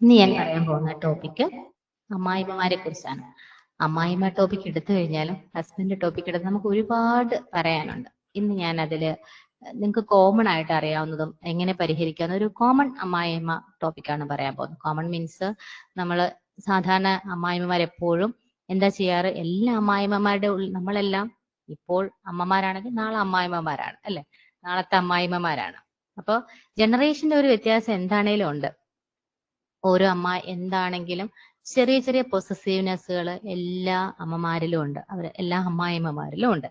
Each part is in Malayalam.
ഇന്ന് ഞാൻ പറയാൻ പോകുന്ന ടോപ്പിക് അമ്മായിമ്മമാരെ കുറിച്ചാണ്. അമ്മായിമ്മ ടോപ്പിക് എടുത്തു കഴിഞ്ഞാലും ഹസ്ബൻഡ് ടോപ്പിക് എടുത്ത് നമുക്ക് ഒരുപാട് പറയാനുണ്ട്. ഇന്ന് ഞാൻ അതിൽ നിങ്ങൾക്ക് കോമൺ ആയിട്ട് അറിയാവുന്നതും എങ്ങനെ പരിഹരിക്കാവുന്ന ഒരു കോമൺ അമ്മായിമ്മ ടോപ്പിക്കാണ് പറയാൻ പോകുന്നത്. കോമൺ മീൻസ് നമ്മൾ സാധാരണ അമ്മായിമ്മമാരെപ്പോഴും എന്താ ചെയ്യാറ്? എല്ലാ അമ്മായിമ്മമാരുടെ ഉള്ളിൽ നമ്മളെല്ലാം ഇപ്പോൾ അമ്മമാരാണെങ്കിൽ നാളെ അമ്മായിമ്മമാരാണ് അല്ലെ? നാളത്തെ അമ്മായിമ്മമാരാണ്. അപ്പോൾ ജനറേഷന്റെ ഒരു വ്യത്യാസം എന്താണേലും ഉണ്ട്. ഓരോ അമ്മ എന്താണെങ്കിലും ചെറിയ ചെറിയ പൊസസീവ്നെസ്സുകൾ എല്ലാ അമ്മമാരിലും ഉണ്ട്. അവർ എല്ലാ അമ്മായിമ്മമാരിലും ഉണ്ട്.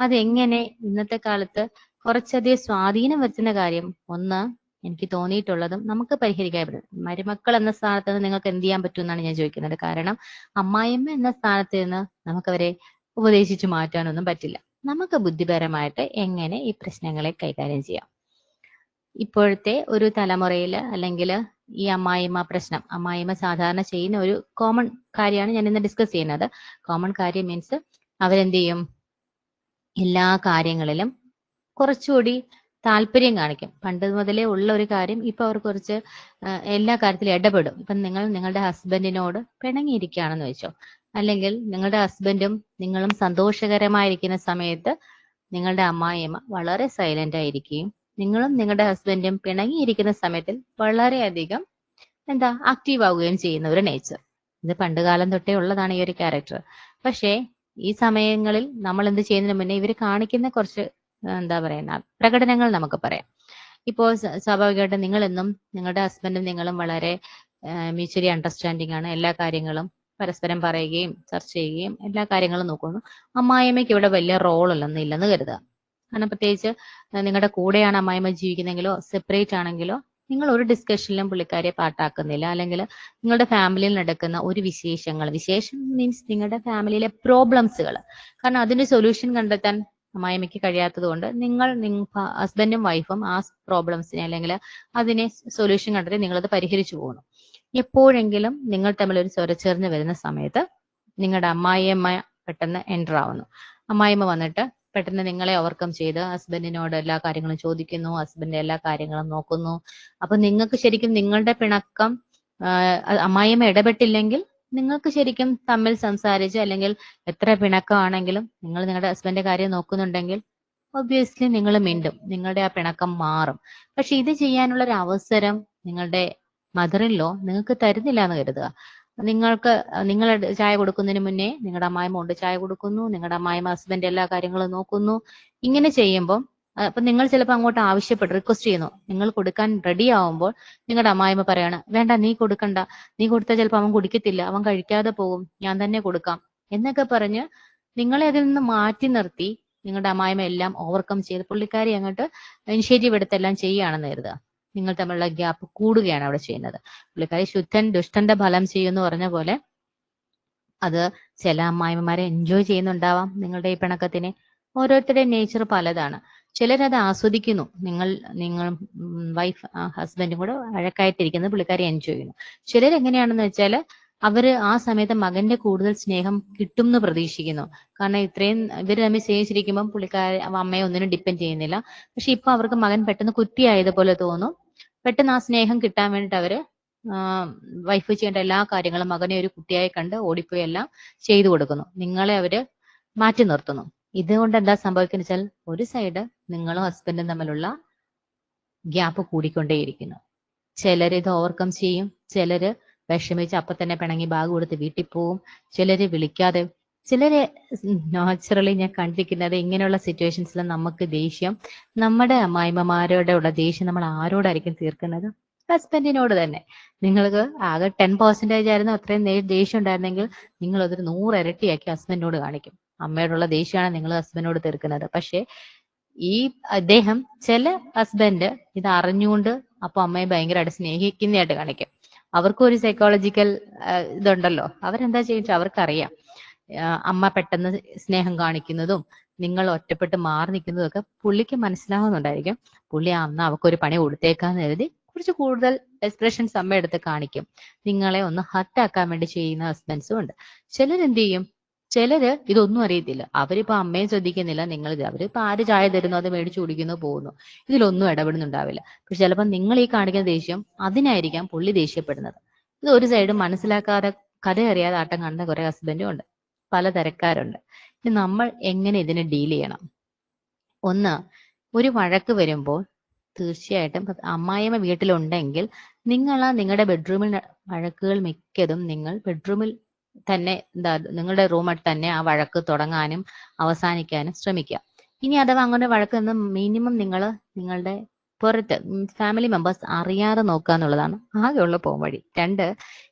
അതെങ്ങനെ ഇന്നത്തെ കാലത്ത് കുറച്ചധികം സ്വാധീനം വരുത്തുന്ന കാര്യം ഒന്ന് എനിക്ക് തോന്നിയിട്ടുള്ളതും നമുക്ക് പരിഹരിക്കാൻ പറ്റും. മരുമക്കൾ എന്ന സ്ഥാനത്ത് നിന്ന് നിങ്ങൾക്ക് എന്ത് ചെയ്യാൻ പറ്റും എന്നാണ് ഞാൻ ചോദിക്കുന്നത്. കാരണം അമ്മായിമ്മ എന്ന സ്ഥാനത്ത് നിന്ന് നമുക്കവരെ ഉപദേശിച്ചു മാറ്റാനൊന്നും പറ്റില്ല. നമുക്ക് ബുദ്ധിപരമായിട്ട് എങ്ങനെ ഈ പ്രശ്നങ്ങളെ കൈകാര്യം ചെയ്യാം? ഇപ്പോഴത്തെ ഒരു തലമുറയിൽ അല്ലെങ്കിൽ ഈ അമ്മായിമ്മ പ്രശ്നം അമ്മായിമ്മ സാധാരണ ചെയ്യുന്ന ഒരു കോമൺ കാര്യമാണ് ഞാൻ ഇന്ന് ഡിസ്കസ് ചെയ്യുന്നത്. കോമൺ കാര്യം മീൻസ് അവരെന്ത് ചെയ്യും എല്ലാ കാര്യങ്ങളിലും കുറച്ചുകൂടി താല്പര്യം കാണിക്കും. പണ്ട് മുതലേ ഉള്ള ഒരു കാര്യം ഇപ്പൊ അവർ കുറച്ച് എല്ലാ കാര്യത്തിലും ഇടപെടും. ഇപ്പൊ നിങ്ങൾ നിങ്ങളുടെ ഹസ്ബൻഡിനോട് പിണങ്ങിയിരിക്കുകയാണെന്ന് വെച്ചോ. അല്ലെങ്കിൽ നിങ്ങളുടെ ഹസ്ബൻഡും നിങ്ങളും സന്തോഷകരമായിരിക്കുന്ന സമയത്ത് നിങ്ങളുടെ അമ്മായിയമ്മ വളരെ സൈലന്റ് ആയിരിക്കുകയും നിങ്ങളും നിങ്ങളുടെ ഹസ്ബൻഡും പിണങ്ങിയിരിക്കുന്ന സമയത്തിൽ വളരെയധികം എന്താ ആക്റ്റീവ് ആവുകയും ചെയ്യുന്ന ഒരു നേച്ചർ ഇത് പണ്ട് കാലം തൊട്ടേ ഉള്ളതാണ് ഈ ഒരു ക്യാരക്ടർ പക്ഷേ ഈ സമയങ്ങളിൽ നമ്മൾ എന്ത് ചെയ്യുന്നതിന് മുന്നേ ഇവർ കാണിക്കുന്ന കുറച്ച് എന്താ പറയുന്ന പ്രകടനങ്ങൾ നമുക്ക് പറയാം. ഇപ്പോൾ സ്വാഭാവികമായിട്ടും നിങ്ങളെന്നും നിങ്ങളുടെ ഹസ്ബൻഡും നിങ്ങളും വളരെ മ്യൂച്വലി അണ്ടർസ്റ്റാൻഡിംഗ് ആണ്. എല്ലാ കാര്യങ്ങളും പരസ്പരം പറയുകയും ചർച്ച ചെയ്യുകയും എല്ലാ കാര്യങ്ങളും നോക്കുന്നു. അമ്മായിയമ്മയ്ക്ക് ഇവിടെ വലിയ റോളൊന്നും ഇല്ലെന്ന് കരുതുക. കാരണം പ്രത്യേകിച്ച് നിങ്ങളുടെ കൂടെയാണ് അമ്മായിമ്മ ജീവിക്കുന്നെങ്കിലോ സെപ്പറേറ്റ് ആണെങ്കിലോ നിങ്ങൾ ഒരു ഡിസ്കഷനിലും പുള്ളിക്കാരെ പാട്ടാക്കുന്നില്ല. അല്ലെങ്കിൽ നിങ്ങളുടെ ഫാമിലിയിൽ നടക്കുന്ന ഒരു വിശേഷങ്ങൾ. വിശേഷം മീൻസ് നിങ്ങളുടെ ഫാമിലിയിലെ പ്രോബ്ലംസുകൾ കാരണം അതിന് സൊല്യൂഷൻ കണ്ടെത്താൻ അമ്മായിമ്മയ്ക്ക് കഴിയാത്തത് കൊണ്ട് നിങ്ങൾ ഹസ്ബൻഡും വൈഫും ആ പ്രോബ്ലംസിനെ അല്ലെങ്കിൽ അതിനെ സൊല്യൂഷൻ കണ്ടെത്തി നിങ്ങളത് പരിഹരിച്ചു പോകുന്നു എപ്പോഴെങ്കിലും നിങ്ങൾ തമ്മിൽ ഒരു സ്വരച്ചേർന്ന് വരുന്ന സമയത്ത് നിങ്ങളുടെ അമ്മായിയമ്മ പെട്ടെന്ന് എന്റർ ആവുന്നു. അമ്മായിമ്മ വന്നിട്ട് പെട്ടെന്ന് നിങ്ങളെ ഓവർകം ചെയ്ത് ഹസ്ബൻഡിനോട് എല്ലാ കാര്യങ്ങളും ചോദിക്കുന്നു ഹസ്ബൻഡ് എല്ലാ കാര്യങ്ങളും നോക്കുന്നു. അപ്പൊ നിങ്ങൾക്ക് ശരിക്കും നിങ്ങളുടെ പിണക്കം അമ്മായിയമ്മ ഇടപെട്ടില്ലെങ്കിൽ നിങ്ങൾക്ക് ശരിക്കും തമ്മിൽ സംസാരിച്ച് അല്ലെങ്കിൽ എത്ര പിണക്കമാണെങ്കിലും നിങ്ങൾ നിങ്ങളുടെ ഹസ്ബൻഡിന്റെ കാര്യം നോക്കുന്നുണ്ടെങ്കിൽ ഒബ്വിയസ്ലി നിങ്ങൾ മിണ്ടും. നിങ്ങളുടെ ആ പിണക്കം മാറും. പക്ഷെ ഇത് ചെയ്യാനുള്ള ഒരു അവസരം നിങ്ങളുടെ മദറിലോ നിങ്ങൾക്ക് തരുന്നില്ല എന്ന് കരുതുക. നിങ്ങൾക്ക് നിങ്ങൾ ചായ കൊടുക്കുന്നതിന് മുന്നേ നിങ്ങളുടെ അമ്മായിമ്മ മോണ്ട് ചായ കൊടുക്കുന്നു നിങ്ങളുടെ അമ്മായിമ്മ ഹസ്ബൻഡ് എല്ലാ കാര്യങ്ങളും നോക്കുന്നു. ഇങ്ങനെ ചെയ്യുമ്പോൾ അപ്പൊ നിങ്ങൾ ചിലപ്പോൾ അങ്ങോട്ട് ആവശ്യപ്പെട്ട് റിക്വസ്റ്റ് ചെയ്യുന്നു. നിങ്ങൾ കൊടുക്കാൻ റെഡി ആവുമ്പോൾ നിങ്ങളുടെ അമ്മായിമ്മ പറയാണ് വേണ്ട നീ കൊടുക്കണ്ട. നീ കൊടുത്താൽ ചിലപ്പോൾ അവൻ കുടിക്കത്തില്ല. അവൻ കഴിക്കാതെ പോകും. ഞാൻ തന്നെ കൊടുക്കാം. എന്നൊക്കെ പറഞ്ഞ് നിങ്ങളെ അതിൽ നിന്ന് മാറ്റി നിർത്തി നിങ്ങളുടെ അമ്മായിമ്മ എല്ലാം ഓവർകം ചെയ്ത് പുള്ളിക്കാരി അങ്ങോട്ട് ഇനിഷ്യേറ്റീവ് എടുത്തെല്ലാം ചെയ്യുകയാണെന്ന് കരുതുക. നിങ്ങൾ തമ്മിലുള്ള ഗ്യാപ്പ് കൂടുകയാണ് അവിടെ ചെയ്യുന്നത്. പുള്ളിക്കാരി ശുദ്ധൻ ദുഷ്ടന്റെ ഫലം ചെയ്യുമെന്ന് പറഞ്ഞ പോലെ അത് ചില അമ്മായിമ്മമാരെ എൻജോയ് ചെയ്യുന്നുണ്ടാവാം നിങ്ങളുടെ ഈ പിണക്കത്തിനെ. ഓരോരുത്തരുടെയും നേച്ചർ പലതാണ്. ചിലരത് ആസ്വദിക്കുന്നു. നിങ്ങൾ നിങ്ങൾ വൈഫ് ഹസ്ബൻഡും കൂടെ അഴക്കായിട്ടിരിക്കുന്നത് പുള്ളിക്കാരി എൻജോയ് ചെയ്യുന്നു. ചിലരെങ്ങനെയാണെന്ന് വെച്ചാൽ അവർ ആ സമയത്ത് മകന്റെ കൂടുതൽ സ്നേഹം കിട്ടും എന്ന് പ്രതീക്ഷിക്കുന്നു. കാരണം ഇത്രയും ഇവർ തമ്മിൽ സ്നേഹിച്ചിരിക്കുമ്പോൾ പുള്ളിക്കാരി അമ്മയെ ഒന്നിനും ഡിപ്പെൻഡ് ചെയ്യുന്നില്ല. പക്ഷെ ഇപ്പൊ അവർക്ക് മകൻ പെട്ടെന്ന് കുറ്റിയായതുപോലെ തോന്നും. പെട്ടെന്ന് ആ സ്നേഹം കിട്ടാൻ വേണ്ടിട്ട് അവർ വൈഫ് ചെയ്യേണ്ട എല്ലാ കാര്യങ്ങളും മകനെ ഒരു കുട്ടിയായി കണ്ട് ഓടിപ്പോയി എല്ലാം ചെയ്തു കൊടുക്കുന്നു. നിങ്ങളെ അവർ മാറ്റി നിർത്തുന്നു. ഇതുകൊണ്ട് എന്താ സംഭവിക്കുന്നത് വെച്ചാൽ ഒരു സൈഡ് നിങ്ങളും ഹസ്ബൻഡും തമ്മിലുള്ള ഗ്യാപ്പ് കൂടിക്കൊണ്ടേയിരിക്കുന്നു. ചിലർ ഇത് ഓവർകം ചെയ്യും. ചിലര് വിഷമിച്ച് അപ്പൊ തന്നെ പിണങ്ങി ബാഗ് കൊടുത്ത് വീട്ടിൽ പോവും. ചിലര് വിളിക്കാതെ ചിലര് നാച്ചുറലി ഞാൻ കണ്ടിരിക്കുന്നത് ഇങ്ങനെയുള്ള സിറ്റുവേഷൻസിൽ നമുക്ക് ദേഷ്യം. നമ്മുടെ അമ്മായിമ്മമാരോടെ ഉള്ള ദേഷ്യം നമ്മൾ ആരോടായിരിക്കും തീർക്കുന്നത്? ഹസ്ബൻഡിനോട് തന്നെ. നിങ്ങൾക്ക് ആകെ ടെൻ പെർസെന്റേജ് ആയിരുന്നു അത്രയും ദേഷ്യം ഉണ്ടായിരുന്നെങ്കിൽ നിങ്ങൾ അതൊരു നൂറ് ഇരട്ടിയാക്കി ഹസ്ബൻഡിനോട് കാണിക്കും. അമ്മയോടുള്ള ദേഷ്യമാണ് നിങ്ങൾ ഹസ്ബൻഡിനോട് തീർക്കുന്നത്. പക്ഷേ ഈ അദ്ദേഹം ചില ഹസ്ബൻഡ് ഇത് അറിഞ്ഞുകൊണ്ട് അപ്പൊ അമ്മയെ ഭയങ്കരമായിട്ട് സ്നേഹിക്കുന്നതായിട്ട് കാണിക്കും. അവർക്കും ഒരു സൈക്കോളജിക്കൽ ഇതുണ്ടല്ലോ. അവരെന്താ ചെയ്യുന്നത് അവർക്കറിയാം. അമ്മ പെട്ടെന്ന് സ്നേഹം കാണിക്കുന്നതും നിങ്ങൾ ഒറ്റപ്പെട്ട് മാറി നിൽക്കുന്നതും ഒക്കെ പുള്ളിക്ക് മനസ്സിലാവുന്നുണ്ടായിരിക്കും. പുള്ളി അന്ന് അവക്കൊരു പണി കൊടുത്തേക്കാന്ന് കരുതി കുറച്ച് കൂടുതൽ എക്സ്പ്രഷൻസ് അമ്മ എടുത്ത് കാണിക്കും. നിങ്ങളെ ഒന്ന് ഹർട്ടാക്കാൻ വേണ്ടി ചെയ്യുന്ന ഹസ്ബൻഡ്സും ഉണ്ട്. ചിലരെന്ത് ചെയ്യും? ചിലര് ഇതൊന്നും അറിയത്തില്ല. അവരിപ്പോ അമ്മയെ ശ്രദ്ധിക്കുന്നില്ല നിങ്ങൾ ഇത് അവരിപ്പോ ആര് ചായ തരുന്നു അത് മേടിച്ചു കുടിക്കുന്നു പോകുന്നു. ഇതിലൊന്നും ഇടപെടുന്നുണ്ടാവില്ല. പക്ഷെ ചിലപ്പോൾ നിങ്ങൾ ഈ കാണിക്കുന്ന ദേഷ്യം അതിനായിരിക്കാം പുള്ളി ദേഷ്യപ്പെടുന്നത്. ഇത് ഒരു സൈഡ് മനസ്സിലാക്കാതെ കഥ അറിയാതെ ആട്ടം കാണുന്ന കുറെ ഹസ്ബൻഡും ഉണ്ട്. പല തരക്കാരുണ്ട്. ഇനി നമ്മൾ എങ്ങനെ ഇതിനെ ഡീൽ ചെയ്യണം? ഒന്ന് ഒരു വഴക്ക് വരുമ്പോൾ തീർച്ചയായിട്ടും അമ്മായിമ്മ വീട്ടിലുണ്ടെങ്കിൽ നിങ്ങൾ ആ നിങ്ങളുടെ ബെഡ്റൂമിൽ വഴക്കുകൾ മിക്കതും നിങ്ങൾ ബെഡ്റൂമിൽ തന്നെ എന്താ നിങ്ങളുടെ റൂമിൽ തന്നെ ആ വഴക്ക് തുടങ്ങാനും അവസാനിക്കാനും ശ്രമിക്കുക. ഇനി അഥവാ അങ്ങനെ വഴക്ക് നിന്ന് മിനിമം നിങ്ങൾ നിങ്ങളുടെ പുറത്ത് ഫാമിലി മെമ്പേഴ്സ് അറിയാതെ നോക്കുക എന്നുള്ളതാണ്. ആകെയുള്ള പോംവഴി രണ്ട്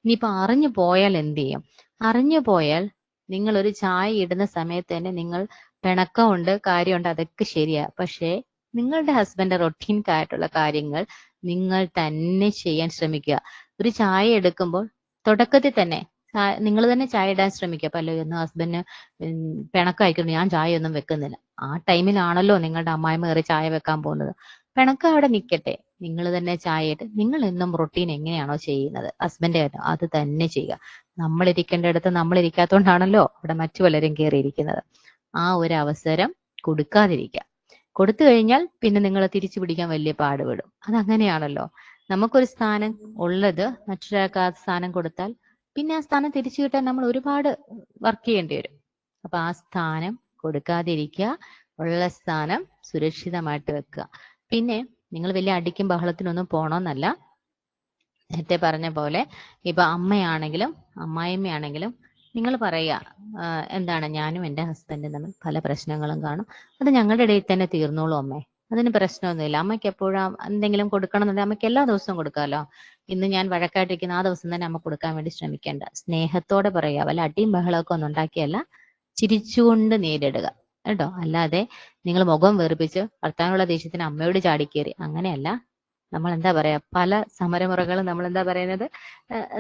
ഇനിയിപ്പോൾ അറിഞ്ഞു പോയാൽ എന്ത് ചെയ്യും? അറിഞ്ഞു പോയാൽ നിങ്ങൾ ഒരു ചായ ഇടുന്ന സമയത്ത് തന്നെ നിങ്ങൾ പിണക്കമുണ്ട് കാര്യമുണ്ട് അതൊക്കെ ശരിയാ. പക്ഷേ നിങ്ങളുടെ ഹസ്ബൻഡ് റൊട്ടീൻ കാര്യങ്ങൾ നിങ്ങൾ തന്നെ ചെയ്യാൻ ശ്രമിക്കുക. ഒരു ചായ എടുക്കുമ്പോൾ തുടക്കത്തിൽ തന്നെ നിങ്ങൾ തന്നെ ചായ ഇടാൻ ശ്രമിക്കുക പല ഒന്ന് ഹസ്ബൻഡിന് പിണക്കായിക്കുന്നു ഞാൻ ചായ ഒന്നും വെക്കുന്നില്ല. ആ ടൈമിലാണല്ലോ നിങ്ങളുടെ അമ്മായിമ്മ കയറി ചായ വെക്കാൻ പോകുന്നത്. പിണക്ക അവിടെ നിൽക്കട്ടെ നിങ്ങൾ തന്നെ ചായ ഇട്ട് നിങ്ങൾ എന്നും റൊട്ടീൻ എങ്ങനെയാണോ ചെയ്യുന്നത്. ഹസ്ബൻഡ് അത് തന്നെ ചെയ്യുക. നമ്മൾ ഇരിക്കേണ്ടടുത്ത് നമ്മൾ ഇരിക്കാത്തോണ്ടാണല്ലോ അവിടെ മറ്റു പലരും കയറിയിരിക്കുന്നത്. ആ ഒരു അവസരം കൊടുക്കാതിരിക്കുക. കൊടുത്തു കഴിഞ്ഞാൽ പിന്നെ നിങ്ങളെ തിരിച്ചു പിടിക്കാൻ വലിയ പാടുപെടും. അതങ്ങനെയാണല്ലോ. നമുക്കൊരു സ്ഥാനം ഉള്ളത് മറ്റൊരാൾക്ക് ആ സ്ഥാനം കൊടുത്താൽ പിന്നെ ആ സ്ഥാനം തിരിച്ചു കിട്ടാൻ നമ്മൾ ഒരുപാട് വർക്ക് ചെയ്യേണ്ടി വരും. അപ്പൊ ആ സ്ഥാനം കൊടുക്കാതിരിക്കുക ഉള്ള സ്ഥാനം സുരക്ഷിതമായിട്ട് വെക്കുക. പിന്നെ നിങ്ങൾ വലിയ അടിക്കും ബഹളത്തിനൊന്നും പോണോന്നല്ല. നേരത്തെ പറഞ്ഞ പോലെ ഇപ്പൊ അമ്മയാണെങ്കിലും അമ്മായിമ്മയാണെങ്കിലും നിങ്ങൾ പറയുക എന്താണ് ഞാനും എന്റെ ഹസ്ബൻഡും തമ്മിൽ പല പ്രശ്നങ്ങളും കാണും. അത് ഞങ്ങളുടെ ഇടയിൽ തന്നെ തീർന്നോളൂ അമ്മേ. അതിന് പ്രശ്നമൊന്നുമില്ല. അമ്മയ്ക്ക് എപ്പോഴും എന്തെങ്കിലും കൊടുക്കണം എന്നുണ്ടെങ്കിൽ അമ്മയ്ക്ക് എല്ലാ ദിവസവും കൊടുക്കാമല്ലോ. ഇന്ന് ഞാൻ വഴക്കായിട്ടിരിക്കുന്ന ആ ദിവസം തന്നെ അമ്മ കൊടുക്കാൻ വേണ്ടി ശ്രമിക്കേണ്ട. സ്നേഹത്തോടെ പറയുക. വല്ല അടിയും ബഹളമൊക്കെ ഒന്നും ഉണ്ടാക്കിയല്ല. ചിരിച്ചുകൊണ്ട് നേരിടുക. കേട്ടോ? അല്ലാതെ നിങ്ങൾ മുഖം വെറുപ്പിച്ച് ഭർത്താവിനുള്ള ദേഷ്യത്തിന് അമ്മയോട് ചാടിക്കേറി അങ്ങനെയല്ല. നമ്മൾ എന്താ പറയാ? പല സമരമുറകളും നമ്മൾ എന്താ പറയുന്നത്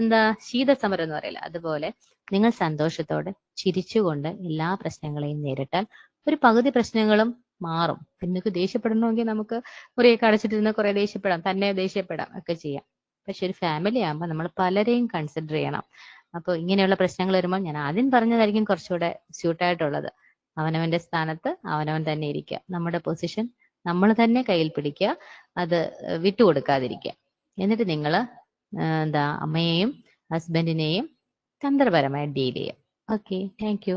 എന്താ ശീതസമരം എന്ന് പറയില്ല. അതുപോലെ നിങ്ങൾ സന്തോഷത്തോടെ ചിരിച്ചുകൊണ്ട് എല്ലാ പ്രശ്നങ്ങളെയും നേരിട്ടാൽ ഒരു പകുതി പ്രശ്നങ്ങളും മാറും. നിങ്ങൾക്ക് ദേഷ്യപ്പെടണമെങ്കിൽ നമുക്ക് മുറിയൊക്കെ അടച്ചിട്ടിരുന്ന കുറെ ദേഷ്യപ്പെടാം. തന്നെ ദേഷ്യപ്പെടാം ഒക്കെ ചെയ്യാം. പക്ഷെ ഒരു ഫാമിലി ആകുമ്പോൾ നമ്മൾ പലരെയും കൺസിഡർ ചെയ്യണം. അപ്പോൾ ഇങ്ങനെയുള്ള പ്രശ്നങ്ങൾ വരുമ്പോൾ ഞാൻ ആദ്യം പറഞ്ഞതായിരിക്കും കുറച്ചുകൂടെ സ്യൂട്ടായിട്ടുള്ളത് അവനവന്റെ സ്ഥാനത്ത് അവനവൻ തന്നെ ഇരിക്കുക. നമ്മുടെ പൊസിഷൻ നമ്മൾ തന്നെ കയ്യിൽ പിടിക്കുക. അത് വിട്ടുകൊടുക്കാതിരിക്കുക എന്നിട്ട് നിങ്ങൾ എന്താ അമ്മയെയും ഹസ്ബൻഡിനെയും തന്ത്രപരമായി ഡീൽ ചെയ്യുക. Okay thank